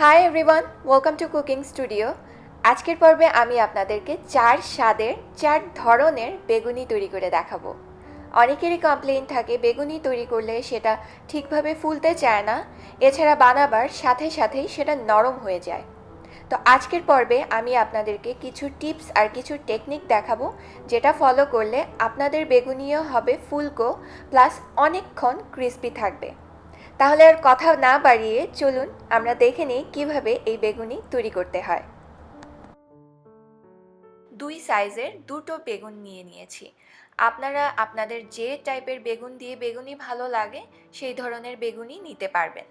Hi everyone welcome to cooking studio আজকের পর্বে আমি আপনাদেরকে চার স্বাদের, চার ধরনের বেগুনি তৈরি করে দেখাবো। অনেকেরই কমপ্লেন থাকে, বেগুনি তৈরি করলে সেটা ঠিকভাবে ফুলতে চায় না, এছাড়া বানাবার সাথে সাথেই সেটা নরম হয়ে যায়। তো আজকের পর্বে আমি আপনাদেরকে কিছু টিপস আর কিছু টেকনিক দেখাবো, যেটা ফলো করলে আপনাদের বেগুনিও হবে ফুলকো প্লাস অনেকক্ষণ ক্রিস্পি থাকবে। তাহলে আর কথা না বাড়িয়ে চলুন আমরা দেখে নিই কীভাবে এই বেগুনি তৈরি করতে হয়। দুই সাইজের দুটো বেগুন নিয়ে নিয়েছি। আপনারা আপনাদের যে টাইপের বেগুন দিয়ে বেগুনি ভালো লাগে, সেই ধরনের বেগুনি নিতে পারবেন।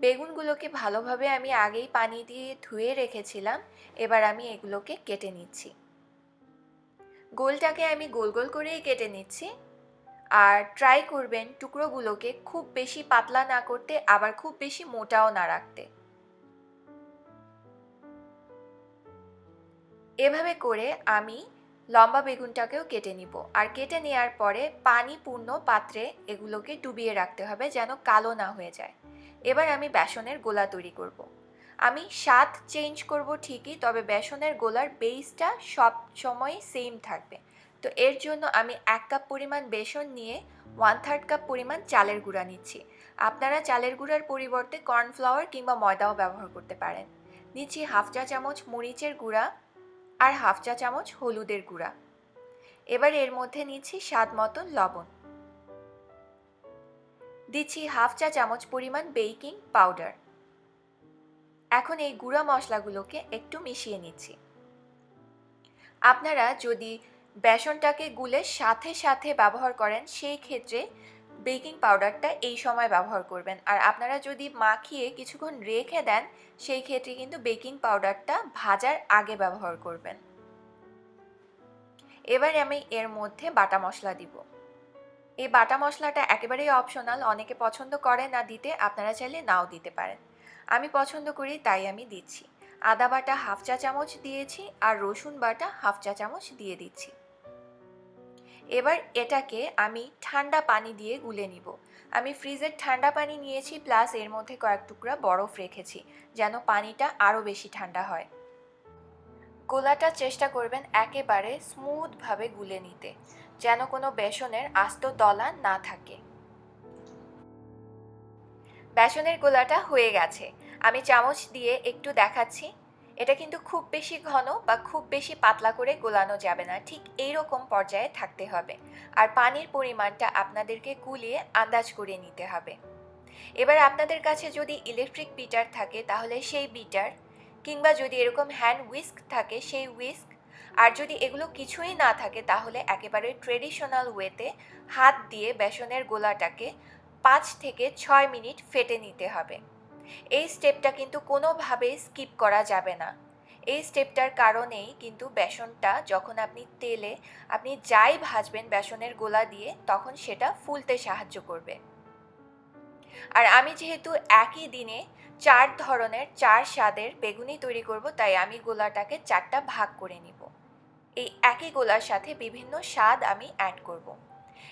বেগুনগুলোকে ভালোভাবে আমি আগেই পানি দিয়ে ধুয়ে রেখেছিলাম, এবার আমি এগুলোকে কেটে নিচ্ছি। গোলটাকে আমি গোল গোল করেই কেটে নিচ্ছি। আর ট্রাই করবেন টুকরোগুলোকে খুব বেশি পাতলা না করতে, আবার খুব বেশি মোটাও না রাখতে। এভাবে করে আমি লম্বা বেগুনটাকেও কেটে নিব। আর কেটে নেওয়ার পরে পানিপূর্ণ পাত্রে এগুলোকে ডুবিয়ে রাখতে হবে যেন কালো না হয়ে যায়। এবার আমি বেসনের গোলা তৈরি করব। আমি স্বাদ চেঞ্জ করব ঠিকই, তবে বেসনের গোলার বেসটা সব সময় সেম থাকবে। তো এর জন্য আমি এক কাপ পরিমাণ বেসন নিয়ে ওয়ান থার্ড কাপ পরিমাণ চালের গুঁড়া নিচ্ছি। আপনারা চালের গুঁড়ার পরিবর্তে কর্নফ্লাওয়ার কিংবা ময়দাও ব্যবহার করতে পারেন। নিচ্ছি হাফ চা চামচ মরিচের গুঁড়া আর হাফ চা চামচ হলুদের গুঁড়া। এবার এর মধ্যে নিচ্ছি স্বাদ মতন লবণ। দিচ্ছি হাফ চা চামচ পরিমাণ বেকিং পাউডার এখন এই গুঁড়া মশলাগুলোকে একটু মিশিয়ে নিচ্ছি। আপনারা যদি বেসনটাকে গুলে সাথে সাথে ব্যবহার করেন, সেই ক্ষেত্রে বেকিং পাউডারটা এই সময় ব্যবহার করবেন। আর আপনারা যদি মাখিয়ে কিছুক্ষণ রেখে দেন, সেই ক্ষেত্রে কিন্তু বেকিং পাউডারটা ভাজার আগে ব্যবহার করবেন। এবার আমি এর মধ্যে বাটা মশলা দিব। এই বাটা মশলাটা একেবারেই অপশনাল অনেকে পছন্দ করে না দিতে, আপনারা চাইলে নাও দিতে পারেন। আমি পছন্দ করি, তাই আমি দিচ্ছি। আদা বাটা হাফ চা চামচ দিয়েছি আর রসুন বাটা হাফ চা চামচ দিয়ে দিচ্ছি। এবার এটাকে আমি ঠান্ডা পানি দিয়ে গুলে নিব। আমি ফ্রিজের ঠান্ডা পানি নিয়েছি, প্লাস এর মধ্যে কয়েক টুকরা বরফ রেখেছি, যেন পানিটা আরও বেশি ঠান্ডা হয়। গোলাটা চেষ্টা করবেন একেবারে স্মুথভাবে গুলে নিতে, যেন কোনো বেসনের আস্ত দলা না থাকে। বেসনের গোলাটা হয়ে গেছে। আমি চামচ দিয়ে একটু দেখাচ্ছি। এটা কিন্তু খুব বেশি ঘন বা খুব বেশি পাতলা করে গোলানো যাবে না, ঠিক এই রকম পর্যায়ে থাকতে হবে। আর পানির পরিমাণটা আপনাদেরকে গুলিয়ে আন্দাজ করে নিতে হবে। এবার আপনাদের কাছে যদি ইলেকট্রিক বিটার থাকে, তাহলে সেই বিটার কিংবা যদি এরকম হ্যান্ড উইস্ক থাকে, সেই উইস্ক আর যদি এগুলো কিছুই না থাকে, তাহলে একেবারে ট্রেডিশনাল ওয়েতে হাত দিয়ে বেসনের গোলাটাকে পাঁচ থেকে ছয় মিনিট ফেটে নিতে হবে। এই স্টেপটা কিন্তু কোনোভাবেই স্কিপ করা যাবে না। এই স্টেপটার কারণেই কিন্তু বেসনটা যখন আপনি তেলে আপনি যাই ভাজবেন বেসনের গোলা দিয়ে, তখন সেটা ফুলতে সাহায্য করবে। আর আমি যেহেতু একই দিনে চার ধরনের, চার স্বাদের বেগুনি তৈরি করব, তাই আমি গোলাটাকে চারটা ভাগ করে নিব। এই একই গোলার সাথে বিভিন্ন স্বাদ আমি অ্যাড করব।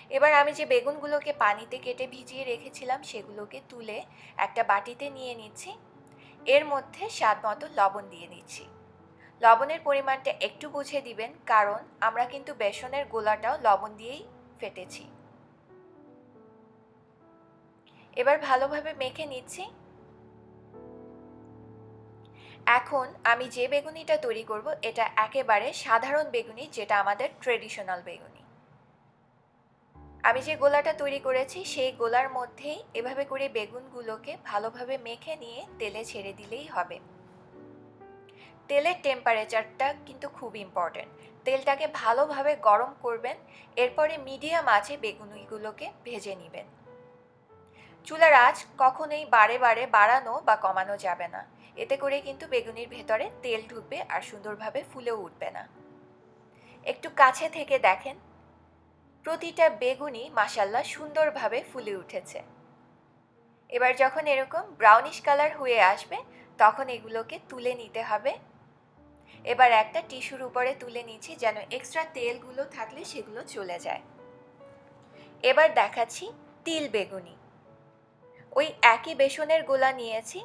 এবার আমি যে বেগুনগুলোকে পানিতে কেটে ভিজিয়ে রেখেছিলাম, সেগুলোকে তুলে একটা বাটিতে নিয়ে নিচ্ছি। এর মধ্যে স্বাদ মতো লবণ দিয়ে নিচ্ছি। লবণের পরিমাণটা একটু বুঝে দিবেন, কারণ আমরা কিন্তু বেসনের গোলাটাও লবণ দিয়েই ফেটেছি। এবার ভালোভাবে মেখে নিচ্ছি। এখন আমি যে বেগুনিটা তৈরি করব, এটা একেবারে সাধারণ বেগুনি, যেটা আমাদের ট্রেডিশনাল বেগুনি। আমি যে গোলাটা তৈরি করেছি, সেই গোলার মধ্যেই এভাবে করে বেগুনগুলোকে ভালোভাবে মেখে নিয়ে তেলে ছেড়ে দিলেই হবে। তেলের টেম্পারেচারটা কিন্তু খুব ইম্পর্টেন্ট তেলটাকে ভালোভাবে গরম করবেন, এরপরে মিডিয়াম আঁচে বেগুনিগুলোকে ভেজে নেবেন। চুলার আঁচ কখনোই বারে বারে বাড়ানো বা কমানো যাবে না। এতে করে কিন্তু বেগুনির ভেতরে তেল ঢুকবে আর সুন্দরভাবে ফুলেও উঠবে না। একটু কাছে থেকে দেখেন প্রতিটা বেগুনি মাসাল্লা সুন্দরভাবে ফুলে উঠেছে। এবার যখন এরকম ব্রাউনিশ কালার হয়ে আসবে, তখন এগুলোকে তুলে নিতে হবে। এবার একটা টিস্যুর উপরে তুলে নিচ্ছি যেন এক্সট্রা তেলগুলো থাকলে সেগুলো চলে যায়। এবার দেখাচ্ছি তিল বেগুনি। ওই একই বেসনের গোলা নিয়েছি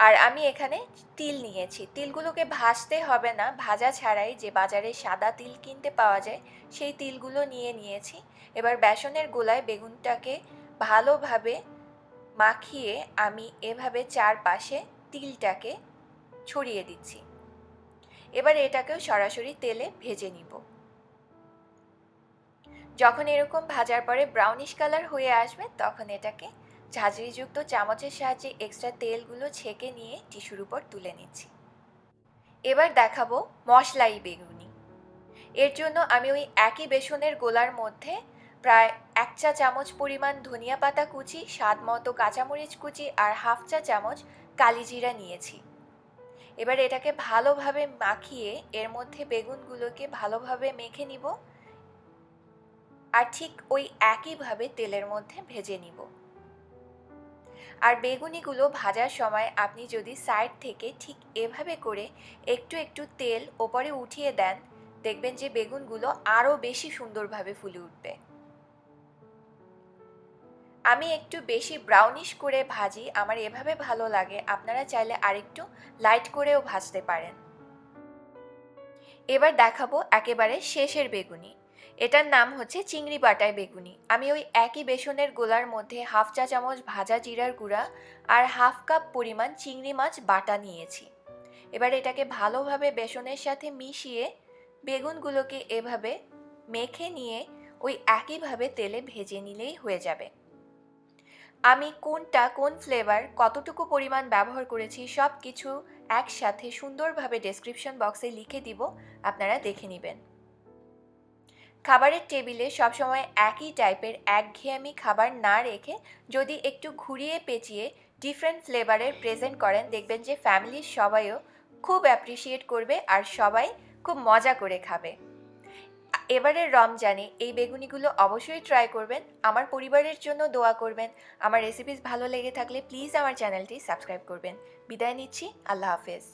আর আমি এখানে তিল নিয়েছি। তিলগুলোকে ভাজতে হবে না। ভাজা ছাড়াই যে বাজারে সাদা তিল কিনতে পাওয়া যায়, সেই তিলগুলো নিয়ে নিয়েছি। এবার বেসনের গোলায় বেগুনটাকে ভালোভাবে মাখিয়ে আমি এভাবে চারপাশে তিলটাকে ছড়িয়ে দিচ্ছি। এবার এটাকেও সরাসরি তেলে ভেজে নিব। যখন এরকম ভাজার পরে ব্রাউনিশ কালার হয়ে আসবে, তখন এটাকে ঝাঁঝরিযুক্ত চামচের সাহায্যে এক্সট্রা তেলগুলো ছেঁকে নিয়ে টিস্যুর উপর তুলে নিচ্ছি। এবার দেখাবো মশলাই বেগুনি। এর জন্য আমি ওই একই বেসনের গোলার মধ্যে প্রায় এক চা চামচ পরিমাণ ধনিয়া পাতা কুচি, স্বাদ মতো কাঁচামরিচ কুচি আর হাফ চা চামচ কালিজিরা নিয়েছি। এবার এটাকে ভালোভাবে মাখিয়ে এর মধ্যে বেগুনগুলোকে ভালোভাবে মেখে নিব। আর ঠিক ওই একইভাবে তেলের মধ্যে ভেজে নিব। আর বেগুনিগুলো ভাজার সময় আপনি যদি সাইড থেকে ঠিক এভাবে করে একটু একটু তেল ওপরে উঠিয়ে দেন, দেখবেন যে বেগুনগুলো আরও বেশি সুন্দরভাবে ফুলে উঠবে। আমি একটু বেশি ব্রাউনিশ করে ভাজি, আমার এভাবে ভালো লাগে, আপনারা চাইলে আরেকটু লাইট করেও ভাজতে পারেন। এবার দেখাবো একেবারে শেষের বেগুনি। এটার নাম হচ্ছে চিংড়ি বাটায় বেগুনি। আমি ওই একই বেসনের গোলার মধ্যে হাফ চা চামচ ভাজা জিরার গুঁড়া আর হাফ কাপ পরিমাণ চিংড়ি মাছ বাটা নিয়েছি। এবার এটাকে ভালোভাবে বেসনের সাথে মিশিয়ে বেগুনগুলোকে এভাবে মেখে নিয়ে ওই একইভাবে তেলে ভেজে নিলেই হয়ে যাবে। আমি কোনটা, কোন ফ্লেভার কতটুকু পরিমাণ ব্যবহার করেছি সব কিছু একসাথে সুন্দরভাবে ডেসক্রিপশন বক্সে লিখে দিব। আপনারা দেখে নেবেন। খাবারের টেবিলে সবসময় একই টাইপের একঘেয়েমি খাবার না রেখে যদি একটু ঘুরিয়ে পেঁচিয়ে ডিফারেন্ট ফ্লেভারের প্রেজেন্ট করেন, দেখবেন যে ফ্যামিলির সবাইও খুব অ্যাপ্রিসিয়েট করবে আর সবাই খুব মজা করে খাবে। এবারের রমজানে এই বেগুনিগুলো অবশ্যই ট্রাই করবেন। আমার পরিবারের জন্য দোয়া করবেন। আমার রেসিপিস ভালো লেগে থাকলে প্লিজ আমার চ্যানেলটি সাবস্ক্রাইব করবেন। বিদায় নিচ্ছি। আল্লাহ হাফেজ।